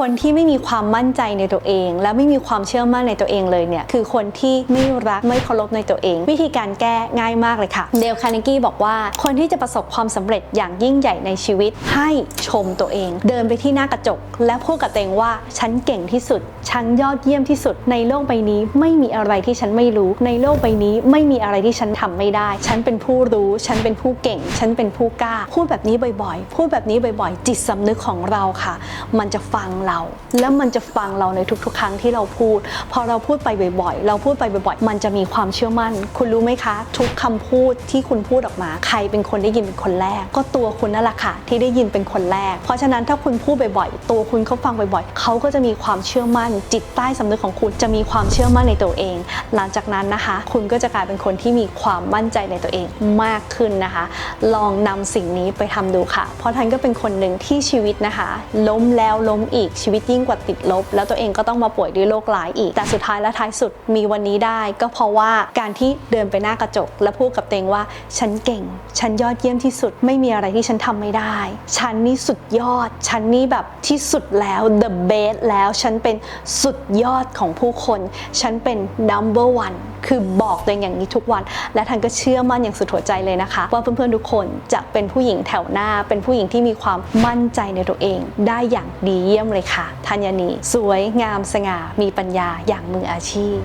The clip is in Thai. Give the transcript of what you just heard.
คนที่ไม่มีความมั่นใจในตัวเอง และไม่มีความเชื่อมั่นในตัวเองเลยเนี่ยคือคนที่ไม่รักไม่เคารพในตัวเอง วิธีการแก้ง่ายมากเลยค่ะเดลคาร์เนกี้บอกว่าคนที่จะประสบความสำเร็จอย่างยิ่งใหญ่ในชีวิตให้ชมตัวเอง เดินไปที่หน้ากระจก และพูดกับตัวเองว่าฉันเก่งที่สุด ฉันยอดเยี่ยมที่สุด ในโลกใบนี้ไม่มีอะไรที่ฉันไม่รู้ ในโลกใบนี้ไม่มีอะไรที่ฉันทำไม่ได้ ฉันเป็นผู้รู้ ฉันเป็นผู้เก่ง ฉันเป็นผู้กล้า พูดแบบนี้บ่อยๆ พูดแบบนี้บ่อยๆ จิตสำนึกของเราค่ะ มันจะฟังเรา แล้วมันจะฟังเราในทุก ๆ ครั้งที่เราพูด พอเราพูดไปบ่อยๆ เราพูดไปบ่อยๆ มันจะมีความเชื่อมั่น คุณรู้ไหมคะ ทุกคำพูดที่คุณพูดออกมา ใครเป็นคนได้ยินเป็นคนแรก ก็ตัวคุณนั่นแหละค่ะ ที่ได้ยินเป็นคนแรก เพราะฉะนั้นถ้าคุณพูดบ่อยๆ ตัวคุณเขาฟังบ่อยๆ เขาก็จะมีความเชื่อมั่น จิตใต้สำนึกของคุณจะมีความเชื่อมั่นในตัวเอง หลังจากนั้นนะคะ คุณก็จะกลายเป็นคนที่มีความมั่นใจในตัวเองมากขึ้นนะคะ ลองนำสิ่งนี้ไปทำดูค่ะ เพราะทันก็เป็นคนหนึ่งที่ชีวิตนะคะ ล้มแล้วล้มอีกชีวิตยิ่งกว่าติดลบ แล้วตัวเองก็ต้องมาป่วยด้วยโรคร้ายอีก แต่สุดท้ายและท้ายสุดมีวันนี้ได้ ก็เพราะว่าการที่เดินไปหน้ากระจก และพูดกับตัวเองว่า ฉันเก่ง ฉันยอดเยี่ยมที่สุด ไม่มีอะไรที่ฉันทำไม่ได้ ฉันนี่สุดยอด ฉันนี่แบบที่สุดแล้ว the best แล้วฉันเป็นสุดยอดของผู้คน ฉันเป็น number one คือบอกตัวเองอย่างนี้ทุกวัน และทันก็เชื่อมั่นอย่างสุดหัวใจเลยนะคะ ว่าเพื่อนๆทุกคนจะเป็นผู้หญิงแถวหน้า เป็นผู้หญิงที่มีความมั่นใจในตัวเอง ได้อย่างดีเยี่ยมเลยค่ะธัญนี สวยงามสง่ามีปัญญาอย่างมืออาชีพ